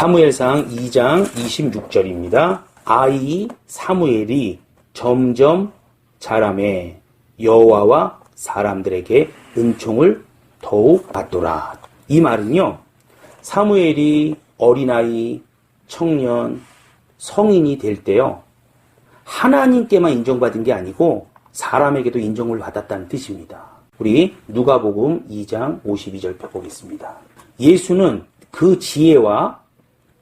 사무엘상 2장 26절입니다. 아이 사무엘이 점점 자라매 여호와와 사람들에게 은총을 더욱 받더라. 이 말은요. 사무엘이 어린아이, 청년, 성인이 될 때요. 하나님께만 인정받은 게 아니고 사람에게도 인정을 받았다는 뜻입니다. 우리 누가복음 2장 52절 펴보겠습니다. 예수는 그 지혜와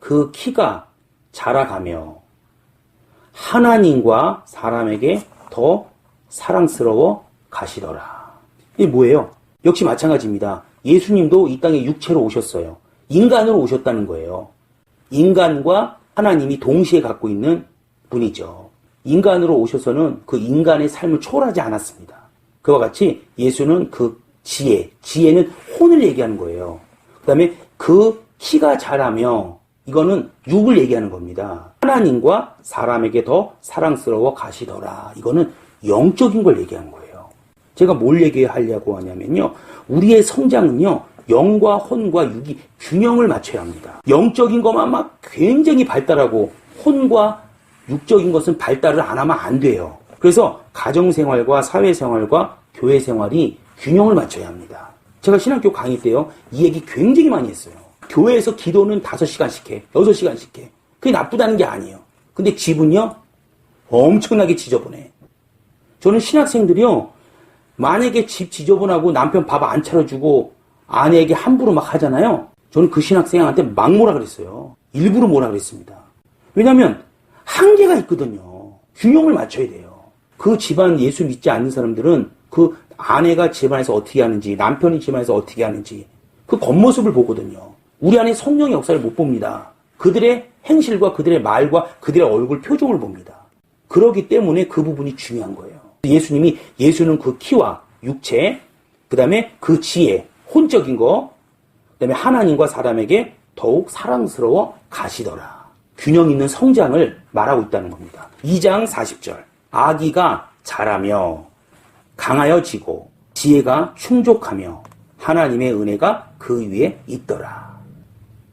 그 키가 자라가며 하나님과 사람에게 더 사랑스러워 가시더라. 이게 뭐예요? 역시 마찬가지입니다. 예수님도 이 땅에 육체로 오셨어요. 인간으로 오셨다는 거예요. 인간과 하나님이 동시에 갖고 있는 분이죠. 인간으로 오셔서는 그 인간의 삶을 초월하지 않았습니다. 그와 같이 예수는 그 지혜, 지혜는 혼을 얘기하는 거예요. 그 다음에 그 키가 자라며 이거는 육을 얘기하는 겁니다. 하나님과 사람에게 더 사랑스러워 가시더라. 이거는 영적인 걸 얘기하는 거예요. 제가 뭘 얘기하려고 하냐면요. 우리의 성장은요. 영과 혼과 육이 균형을 맞춰야 합니다. 영적인 것만 막 굉장히 발달하고 혼과 육적인 것은 발달을 안 하면 안 돼요. 그래서 가정생활과 사회생활과 교회생활이 균형을 맞춰야 합니다. 제가 신학교 강의 때요. 이 얘기 굉장히 많이 했어요. 교회에서 기도는 5시간씩 해. 6시간씩 해. 그게 나쁘다는 게 아니에요. 근데 집은요? 엄청나게 지저분해. 저는 신학생들이요. 만약에 집 지저분하고 남편 밥 안 차려주고 아내에게 함부로 막 하잖아요. 저는 그 신학생한테 막 뭐라 그랬어요. 일부러 뭐라 그랬습니다. 왜냐면 한계가 있거든요. 균형을 맞춰야 돼요. 그 집안 예수 믿지 않는 사람들은 그 아내가 집안에서 어떻게 하는지 남편이 집안에서 어떻게 하는지 그 겉모습을 보거든요. 우리 안에 성령의 역사를 못 봅니다. 그들의 행실과 그들의 말과 그들의 얼굴 표정을 봅니다. 그러기 때문에 그 부분이 중요한 거예요. 예수님이 예수는 그 키와 육체, 그 다음에 그 지혜, 혼적인 거, 그 다음에 하나님과 사람에게 더욱 사랑스러워 가시더라. 균형 있는 성장을 말하고 있다는 겁니다. 2장 40절. 아기가 자라며 강하여 지고 지혜가 충족하며 하나님의 은혜가 그 위에 있더라.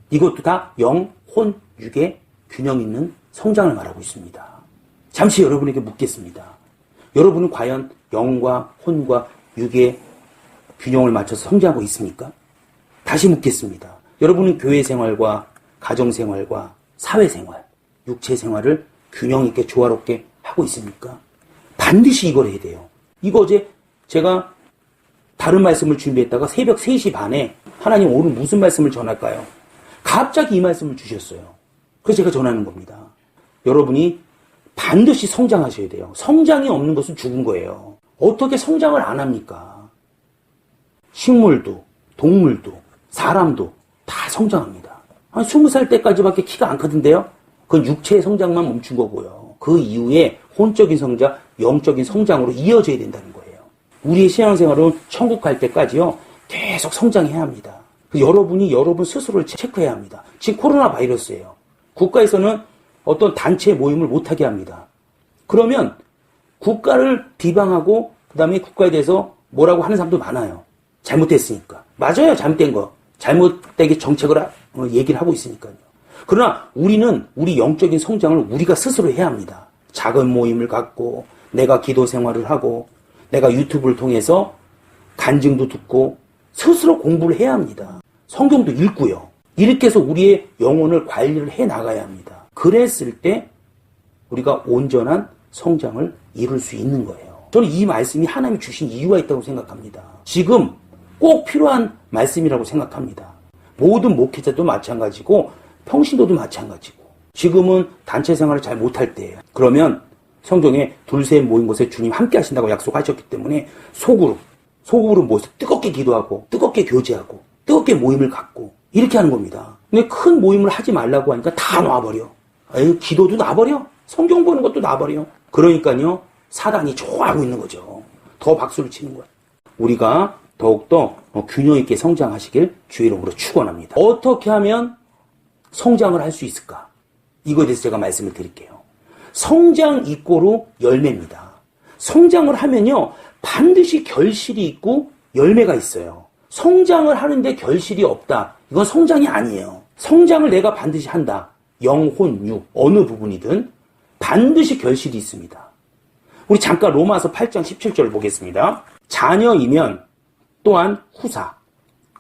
이것도 다 영, 혼, 육의 균형 있는 성장을 말하고 있습니다. 잠시 여러분에게 묻겠습니다. 여러분은 과연 영과 혼과 육의 균형을 맞춰서 성장하고 있습니까? 다시 묻겠습니다. 여러분은 교회 생활과 가정 생활과 사회 생활, 육체 생활을 균형 있게 조화롭게 하고 있습니까? 반드시 이걸 해야 돼요. 이거 어제 제가 다른 말씀을 준비했다가 새벽 3시 반에 하나님 오늘 무슨 말씀을 전할까요? 갑자기 이 말씀을 주셨어요. 그래서 제가 전하는 겁니다. 여러분이 반드시 성장하셔야 돼요. 성장이 없는 것은 죽은 거예요. 어떻게 성장을 안 합니까? 식물도, 동물도, 사람도 다 성장합니다. 한 20살 때까지밖에 키가 안 크던데요? 그건 육체의 성장만 멈춘 거고요. 그 이후에 혼적인 성장, 영적인 성장으로 이어져야 된다는 거예요. 우리의 신앙생활은 천국 갈 때까지요, 계속 성장해야 합니다. 여러분이 여러분 스스로를 체크해야 합니다. 지금 코로나 바이러스예요. 국가에서는 어떤 단체 모임을 못하게 합니다. 그러면 국가를 비방하고 그 다음에 국가에 대해서 뭐라고 하는 사람도 많아요. 잘못했으니까. 맞아요. 잘못된 거. 잘못되게 정책을 하, 어, 얘기를 하고 있으니까요. 그러나 우리는 우리 영적인 성장을 우리가 스스로 해야 합니다. 작은 모임을 갖고 내가 기도 생활을 하고 내가 유튜브를 통해서 간증도 듣고 스스로 공부를 해야 합니다. 성경도 읽고요. 이렇게 해서 우리의 영혼을 관리를 해 나가야 합니다. 그랬을 때 우리가 온전한 성장을 이룰 수 있는 거예요. 저는 이 말씀이 하나님이 주신 이유가 있다고 생각합니다. 지금 꼭 필요한 말씀이라고 생각합니다. 모든 목회자도 마찬가지고 평신도도 마찬가지고 지금은 단체 생활을 잘 못할 때예요. 그러면 성경에 둘셋 모인 곳에 주님 함께 하신다고 약속하셨기 때문에 속으로 속으로 모여서 뜨겁게 기도하고 뜨겁게 교제하고 뜨겁게 모임을 갖고 이렇게 하는 겁니다. 근데 큰 모임을 하지 말라고 하니까 다 놔버려. 에이, 기도도 놔버려. 성경 보는 것도 놔버려. 그러니까요, 사단이 좋아하고 있는 거죠. 더 박수를 치는 거야. 우리가 더욱더 어, 균형 있게 성장하시길 주의 이름으로 축원합니다. 어떻게 하면 성장을 할 수 있을까? 이거에 대해서 제가 말씀을 드릴게요. 성장 이꼬로 열매입니다. 성장을 하면요, 반드시 결실이 있고 열매가 있어요. 성장을 하는데 결실이 없다. 이건 성장이 아니에요. 성장을 내가 반드시 한다. 영혼, 육, 어느 부분이든 반드시 결실이 있습니다. 우리 잠깐 로마서 8장 17절 보겠습니다. 자녀이면 또한 후사,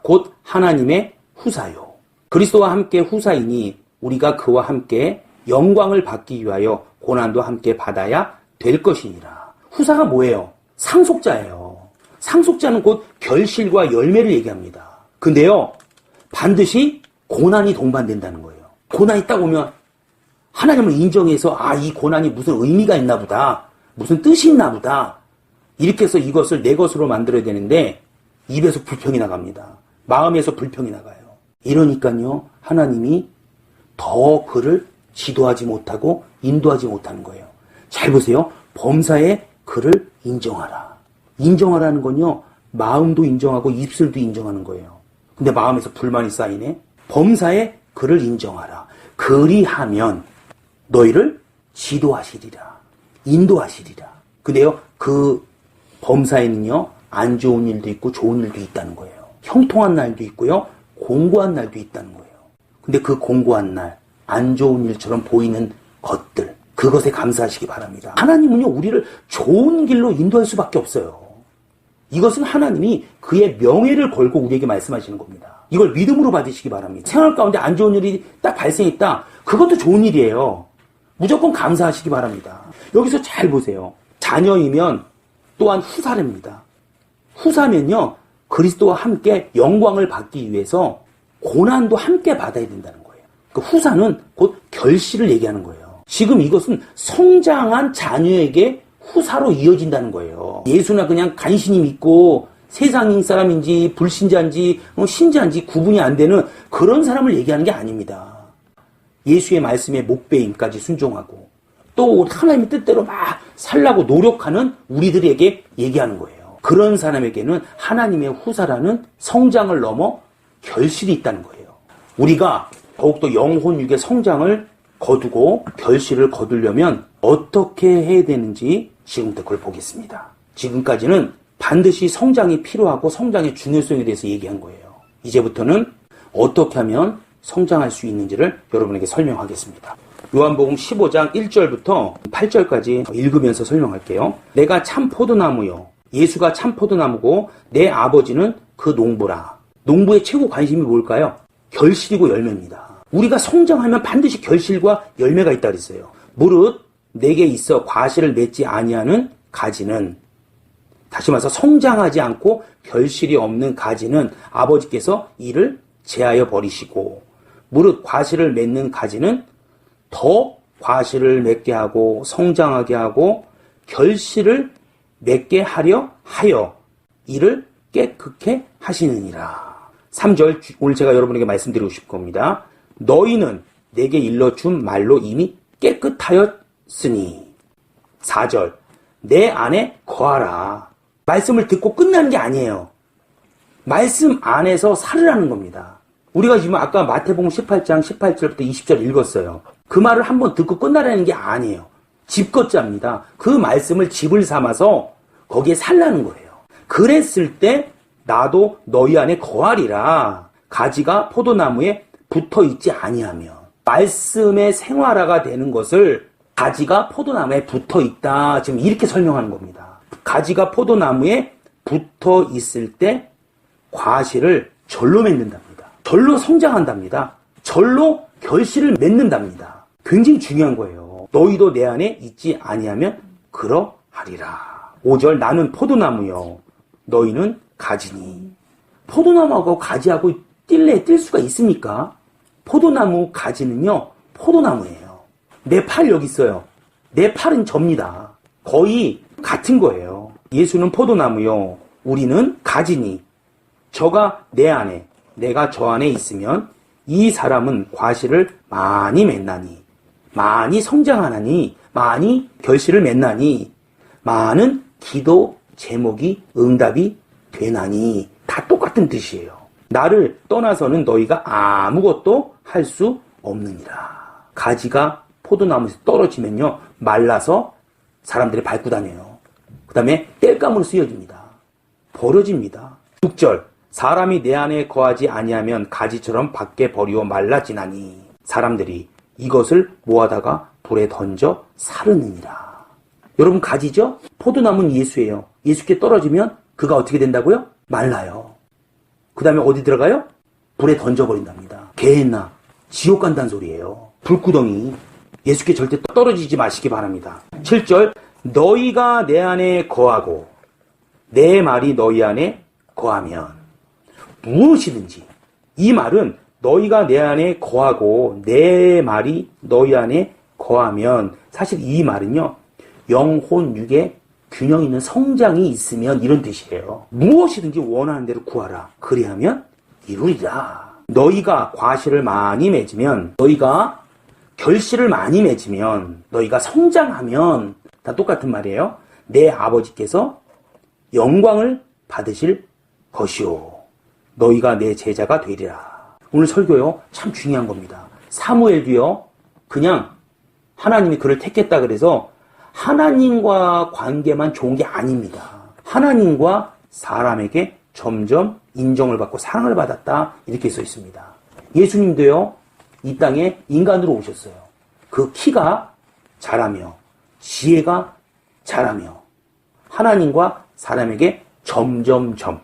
곧 하나님의 후사요. 그리스도와 함께 후사이니 우리가 그와 함께 영광을 받기 위하여 고난도 함께 받아야 될 것이니라. 후사가 뭐예요? 상속자예요. 상속자는 곧 결실과 열매를 얘기합니다. 근데요, 반드시 고난이 동반된다는 거예요. 고난이 딱 오면 하나님을 인정해서 아, 이 고난이 무슨 의미가 있나 보다. 무슨 뜻이 있나 보다. 이렇게 해서 이것을 내 것으로 만들어야 되는데 입에서 불평이 나갑니다. 마음에서 불평이 나가요. 이러니까요, 하나님이 더 그를 지도하지 못하고 인도하지 못하는 거예요. 잘 보세요. 범사에 그를 인정하라. 인정하라는 건요, 마음도 인정하고 입술도 인정하는 거예요. 근데 마음에서 불만이 쌓이네? 범사에 그를 인정하라. 그리하면 너희를 지도하시리라. 인도하시리라. 근데요, 그 범사에는요, 안 좋은 일도 있고 좋은 일도 있다는 거예요. 형통한 날도 있고요, 공고한 날도 있다는 거예요. 근데 그 공고한 날, 안 좋은 일처럼 보이는 것들, 그것에 감사하시기 바랍니다. 하나님은요, 우리를 좋은 길로 인도할 수밖에 없어요. 이것은 하나님이 그의 명예를 걸고 우리에게 말씀하시는 겁니다. 이걸 믿음으로 받으시기 바랍니다. 생활 가운데 안 좋은 일이 딱 발생했다. 그것도 좋은 일이에요. 무조건 감사하시기 바랍니다. 여기서 잘 보세요. 자녀이면 또한 후사랍니다. 후사면요, 그리스도와 함께 영광을 받기 위해서 고난도 함께 받아야 된다는 거예요. 그 후사는 곧 결실을 얘기하는 거예요. 지금 이것은 성장한 자녀에게 후사로 이어진다는 거예요. 예수나 그냥 간신히 믿고 세상인 사람인지 불신자인지 어, 신자인지 구분이 안 되는 그런 사람을 얘기하는 게 아닙니다. 예수의 말씀에 목배임까지 순종하고 또 하나님의 뜻대로 막 살라고 노력하는 우리들에게 얘기하는 거예요. 그런 사람에게는 하나님의 후사라는 성장을 넘어 결실이 있다는 거예요. 우리가 더욱더 영혼 육의 성장을 거두고 결실을 거두려면 어떻게 해야 되는지 지금부터 그걸 보겠습니다. 지금까지는 반드시 성장이 필요하고 성장의 중요성에 대해서 얘기한 거예요. 이제부터는 어떻게 하면 성장할 수 있는지를 여러분에게 설명하겠습니다. 요한복음 15장 1절부터 8절까지 읽으면서 설명할게요. 내가 참 포도나무요. 예수가 참 포도나무고 내 아버지는 그 농부라. 농부의 최고 관심이 뭘까요? 결실이고 열매입니다. 우리가 성장하면 반드시 결실과 열매가 있다 그랬어요. 무릇 내게 있어 과실을 맺지 아니하는 가지는 다시 말해서 성장하지 않고 결실이 없는 가지는 아버지께서 이를 제하여 버리시고 무릇 과실을 맺는 가지는 더 과실을 맺게 하고 성장하게 하고 결실을 맺게 하려 하여 이를 깨끗게 하시느니라. 3절 오늘 제가 여러분에게 말씀드리고 싶은 겁니다. 너희는 내게 일러준 말로 이미 깨끗하 였으니 4절 내 안에 거하라. 말씀을 듣고 끝나는 게 아니에요. 말씀 안에서 살으라는 겁니다. 우리가 지금 아까 마태복음 18장 18절부터 20절 읽었어요. 그 말을 한번 듣고 끝나라는 게 아니에요. 집것자입니다. 그 말씀을 집을 삼아서 거기에 살라는 거예요. 그랬을 때 나도 너희 안에 거하리라. 가지가 포도나무에 붙어 있지 아니하며 말씀의 생활화가 되는 것을 가지가 포도나무에 붙어 있다. 지금 이렇게 설명하는 겁니다. 가지가 포도나무에 붙어 있을 때 과실을 절로 맺는답니다. 절로 성장한답니다. 절로 결실을 맺는답니다. 굉장히 중요한 거예요. 너희도 내 안에 있지 아니하면 그러하리라. 5절 나는 포도나무요. 너희는 가지니. 포도나무하고 가지하고 뛸래 뛸 수가 있습니까? 포도나무 가지는요. 포도나무예요. 내 팔 여기 있어요. 내 팔은 접니다. 거의 같은 거예요. 예수는 포도나무요. 우리는 가지니. 저가 내 안에, 내가 저 안에 있으면 이 사람은 과실을 많이 맺나니, 많이 성장하나니, 많이 결실을 맺나니, 많은 기도 제목이 응답이 되나니, 다 똑같은 뜻이에요. 나를 떠나서는 너희가 아무것도 할 수 없느니라. 가지가 포도나무에서 떨어지면요, 말라서 사람들이 밟고 다녀요. 그 다음에 땔감으로 쓰여집니다. 버려집니다. 6절 사람이 내 안에 거하지 아니하면 가지처럼 밖에 버리고 말라지나니 사람들이 이것을 모아다가 불에 던져 사르느니라. 여러분 가지죠? 포도나무는 예수예요. 예수께 떨어지면 그가 어떻게 된다고요? 말라요. 그 다음에 어디 들어가요? 불에 던져버린답니다. 개했나? 지옥 간다는 소리예요. 불구덩이. 예수께 절대 떨어지지 마시기 바랍니다. 7절 너희가 내 안에 거하고 내 말이 너희 안에 거하면 무엇이든지 이 말은 너희가 내 안에 거하고 내 말이 너희 안에 거하면 사실 이 말은요 영혼 육의 균형 있는 성장이 있으면 이런 뜻이에요. 무엇이든지 원하는 대로 구하라. 그리하면 이루리라. 너희가 과실을 많이 맺으면 너희가 결실을 많이 맺으면 너희가 성장하면 다 똑같은 말이에요. 내 아버지께서 영광을 받으실 것이오. 너희가 내 제자가 되리라. 오늘 설교요. 참 중요한 겁니다. 사무엘도요. 그냥 하나님이 그를 택했다 그래서 하나님과 관계만 좋은 게 아닙니다. 하나님과 사람에게 점점 인정을 받고 사랑을 받았다. 이렇게 써 있습니다. 예수님도요. 이 땅에 인간으로 오셨어요. 그 키가 자라며 지혜가 자라며 하나님과 사람에게 점점점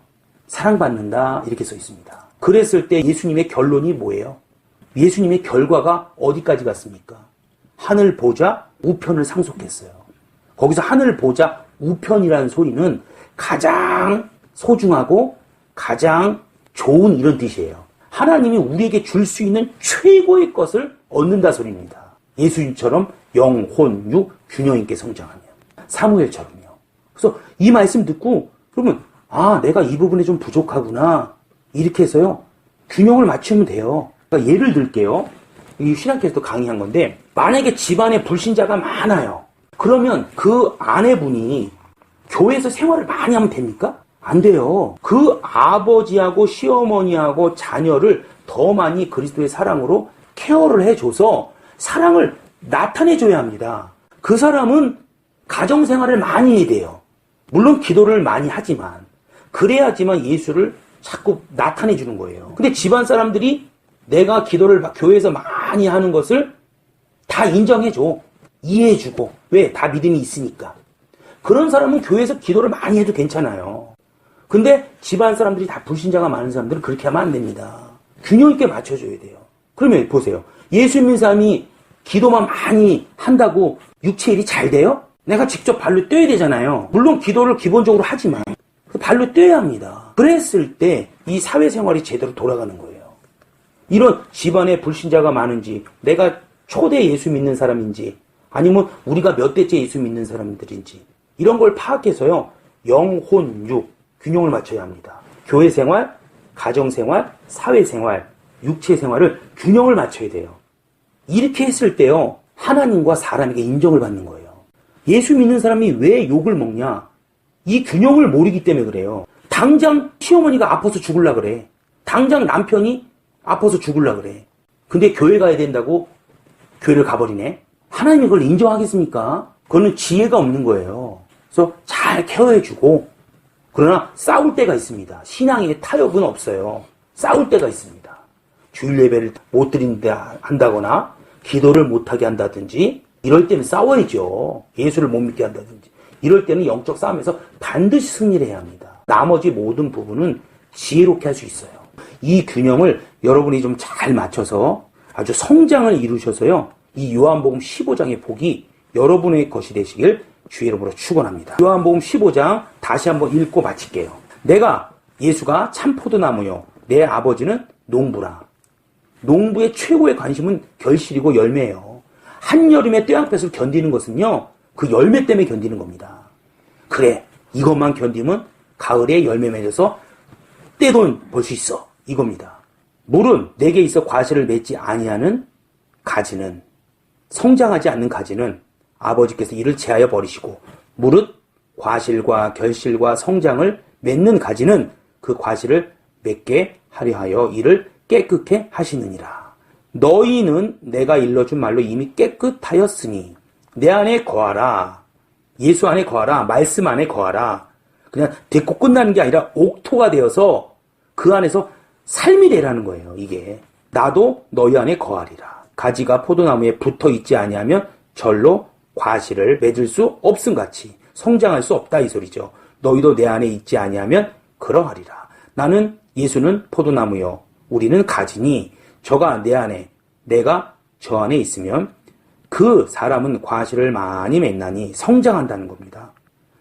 사랑받는다 이렇게 써 있습니다. 그랬을 때 예수님의 결론이 뭐예요? 예수님의 결과가 어디까지 갔습니까? 하늘 보자 우편을 상속했어요. 거기서 하늘 보자 우편이라는 소리는 가장 소중하고 가장 좋은 이런 뜻이에요. 하나님이 우리에게 줄 수 있는 최고의 것을 얻는다 소리입니다. 예수님처럼 영혼, 육, 균형 있게 성장하면. 사무엘처럼요. 그래서 이 말씀 듣고, 그러면, 아, 내가 이 부분에 좀 부족하구나. 이렇게 해서요, 균형을 맞추면 돼요. 그러니까 예를 들게요. 이 신학교에서도 강의한 건데, 만약에 집안에 불신자가 많아요. 그러면 그 아내분이 교회에서 생활을 많이 하면 됩니까? 안 돼요. 그 아버지하고 시어머니하고 자녀를 더 많이 그리스도의 사랑으로 케어를 해줘서 사랑을 나타내줘야 합니다. 그 사람은 가정생활을 많이 돼요. 물론 기도를 많이 하지만 그래야지만 예수를 자꾸 나타내주는 거예요. 근데 집안 사람들이 내가 기도를 교회에서 많이 하는 것을 다 인정해줘. 이해해주고. 왜? 다 믿음이 있으니까. 그런 사람은 교회에서 기도를 많이 해도 괜찮아요. 근데 집안 사람들이 다 불신자가 많은 사람들은 그렇게 하면 안 됩니다. 균형 있게 맞춰줘야 돼요. 그러면 보세요. 예수 믿는 사람이 기도만 많이 한다고 육체 일이 잘 돼요? 내가 직접 발로 뛰어야 되잖아요. 물론 기도를 기본적으로 하지만 그 발로 뛰어야 합니다. 그랬을 때 이 사회생활이 제대로 돌아가는 거예요. 이런 집안에 불신자가 많은지 내가 초대 예수 믿는 사람인지 아니면 우리가 몇 대째 예수 믿는 사람들인지 이런 걸 파악해서요. 영혼, 육 균형을 맞춰야 합니다. 교회 생활, 가정 생활, 사회 생활, 육체 생활을 균형을 맞춰야 돼요. 이렇게 했을 때요. 하나님과 사람에게 인정을 받는 거예요. 예수 믿는 사람이 왜 욕을 먹냐? 이 균형을 모르기 때문에 그래요. 당장 시어머니가 아파서 죽을라 그래. 당장 남편이 아파서 죽을라 그래. 근데 교회 가야 된다고 교회를 가버리네. 하나님이 그걸 인정하겠습니까? 그거는 지혜가 없는 거예요. 그래서 잘 케어해주고, 그러나 싸울 때가 있습니다. 신앙에 타협은 없어요. 싸울 때가 있습니다. 주일 예배를 못 드린다 한다거나, 기도를 못하게 한다든지, 이럴 때는 싸워야죠. 예수를 못 믿게 한다든지. 이럴 때는 영적 싸움에서 반드시 승리를 해야 합니다. 나머지 모든 부분은 지혜롭게 할 수 있어요. 이 균형을 여러분이 좀 잘 맞춰서 아주 성장을 이루셔서요. 이 요한복음 15장의 복이 여러분의 것이 되시길 주의 이름으로 축원합니다. 요한복음 15장 다시 한번 읽고 마칠게요. 내가 예수가 참 포도나무요. 내 아버지는 농부라. 농부의 최고의 관심은 결실이고 열매예요. 한여름의 떼양볕을 견디는 것은요. 그 열매 때문에 견디는 겁니다. 그래. 이것만 견디면 가을에 열매 맺어서 떼돈 벌 수 있어. 이겁니다. 물은 내게 있어 과실을 맺지 아니하는 가지는 성장하지 않는 가지는 아버지께서 이를 제하여 버리시고 무릇 과실과 결실과 성장을 맺는 가지는 그 과실을 맺게 하려 하여 이를 깨끗게 하시느니라. 너희는 내가 일러준 말로 이미 깨끗하였으니 내 안에 거하라. 예수 안에 거하라. 말씀 안에 거하라. 그냥 듣고 끝나는 게 아니라 옥토가 되어서 그 안에서 삶이 되라는 거예요, 이게. 나도 너희 안에 거하리라. 가지가 포도나무에 붙어 있지 아니하면 절로 과실을 맺을 수 없음 같이 성장할 수 없다 이 소리죠. 너희도 내 안에 있지 아니하면 그러하리라. 나는 예수는 포도나무요. 우리는 가지니 저가 내 안에 내가 저 안에 있으면 그 사람은 과실을 많이 맺나니 성장한다는 겁니다.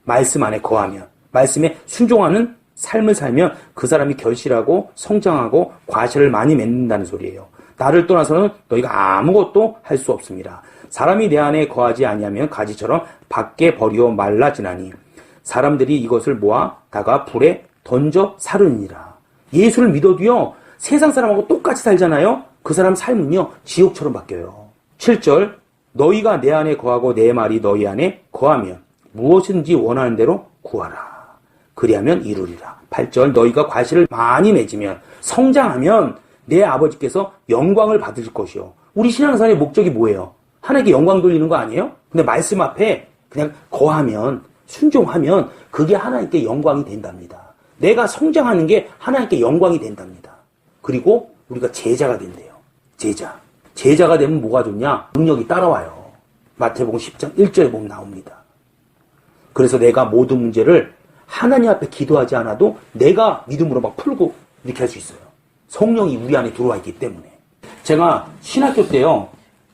말씀 안에 거하면 말씀에 순종하는 삶을 살면 그 사람이 결실하고 성장하고 과실을 많이 맺는다는 소리예요. 나를 떠나서는 너희가 아무것도 할 수 없습니다. 사람이 내 안에 거하지 아니하면 가지처럼 밖에 버리어 말라지나니 사람들이 이것을 모아 다가 불에 던져 사르니라. 예수를 믿어도요 세상 사람하고 똑같이 살잖아요. 그 사람 삶은요 지옥처럼 바뀌어요. 7절 너희가 내 안에 거하고 내 말이 너희 안에 거하면 무엇이든지 원하는 대로 구하라. 그리하면 이루리라. 8절 너희가 과실을 많이 맺으면 성장하면 내 아버지께서 영광을 받으실 것이요. 우리 신앙생활의 목적이 뭐예요? 하나님께 영광 돌리는 거 아니에요? 근데 말씀 앞에 그냥 거하면 순종하면 그게 하나님께 영광이 된답니다. 내가 성장하는 게 하나님께 영광이 된답니다. 그리고 우리가 제자가 된대요. 제자. 제자가 되면 뭐가 좋냐? 능력이 따라와요. 마태복음 10장 1절에 보면 나옵니다. 그래서 내가 모든 문제를 하나님 앞에 기도하지 않아도 내가 믿음으로 막 풀고 이렇게 할 수 있어요. 성령이 우리 안에 들어와 있기 때문에. 제가 신학교 때요,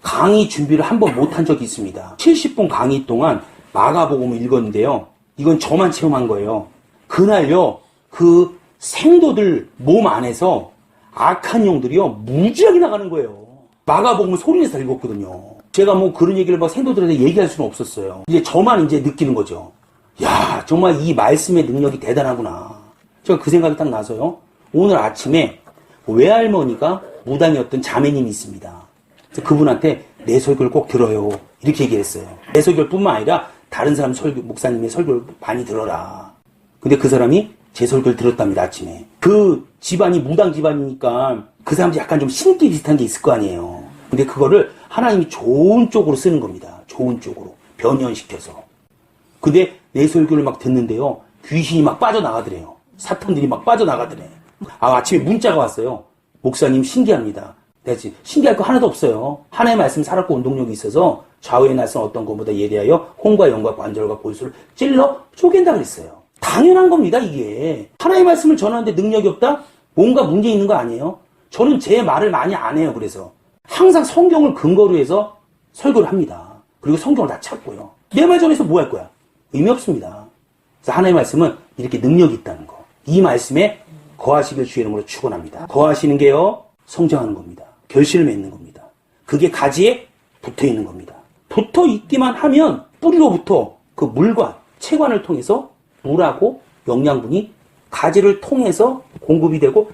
강의 준비를 한 번 못한 적이 있습니다. 70분 강의 동안 마가복음을 읽었는데요. 이건 저만 체험한 거예요. 그날요, 그 생도들 몸 안에서 악한 영들이요, 무지하게 나가는 거예요. 마가복음을 소리내서 읽었거든요. 제가 뭐 그런 얘기를 막 생도들한테 얘기할 수는 없었어요. 이제 저만 이제 느끼는 거죠. 야, 정말 이 말씀의 능력이 대단하구나. 제가 그 생각이 딱 나서요. 오늘 아침에 외할머니가 무당이었던 자매님이 있습니다. 그분한테 내 설교를 꼭 들어요. 이렇게 얘기했어요. 내 설교를 뿐만 아니라 다른 사람 설교, 목사님의 설교를 많이 들어라. 근데 그 사람이 제 설교를 들었답니다, 아침에. 그 집안이 무당 집안이니까 그 사람도 약간 좀 신기 비슷한 게 있을 거 아니에요. 근데 그거를 하나님이 좋은 쪽으로 쓰는 겁니다. 좋은 쪽으로. 변연시켜서. 근데 내 설교를 막 듣는데요. 귀신이 막 빠져나가더래요. 사탄들이 막 빠져나가더래. 아, 아침에 문자가 왔어요. 목사님 신기합니다. 지금 신기할 거 하나도 없어요. 하나의 말씀 살았고 운동력이 있어서 좌우의 날선 어떤 것보다 예리하여 홍과 영과 관절과 골수를 찔러 쪼갠다 그랬어요. 당연한 겁니다, 이게. 하나의 말씀을 전하는데 능력이 없다? 뭔가 문제 있는 거 아니에요? 저는 제 말을 많이 안 해요, 그래서. 항상 성경을 근거로 해서 설교를 합니다. 그리고 성경을 다 찾고요. 내 말 전해서 뭐 할 거야? 의미 없습니다. 그래서 하나의 말씀은 이렇게 능력이 있다는 거. 이 말씀에 거하시길 주의 이름으로 축원합니다. 거하시는 게요, 성장하는 겁니다. 결실을 맺는 겁니다. 그게 가지에 붙어 있는 겁니다. 붙어 있기만 하면 뿌리로부터 그 물과 체관을 통해서 물하고 영양분이 가지를 통해서 공급이 되고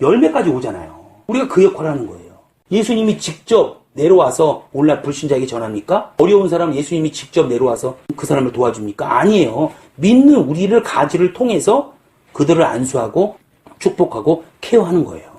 열매까지 오잖아요. 우리가 그 역할을 하는 거예요. 예수님이 직접 내려와서 올라 불신자에게 전합니까? 어려운 사람 예수님이 직접 내려와서 그 사람을 도와줍니까? 아니에요. 믿는 우리를 가지를 통해서 그들을 안수하고 축복하고 케어하는 거예요.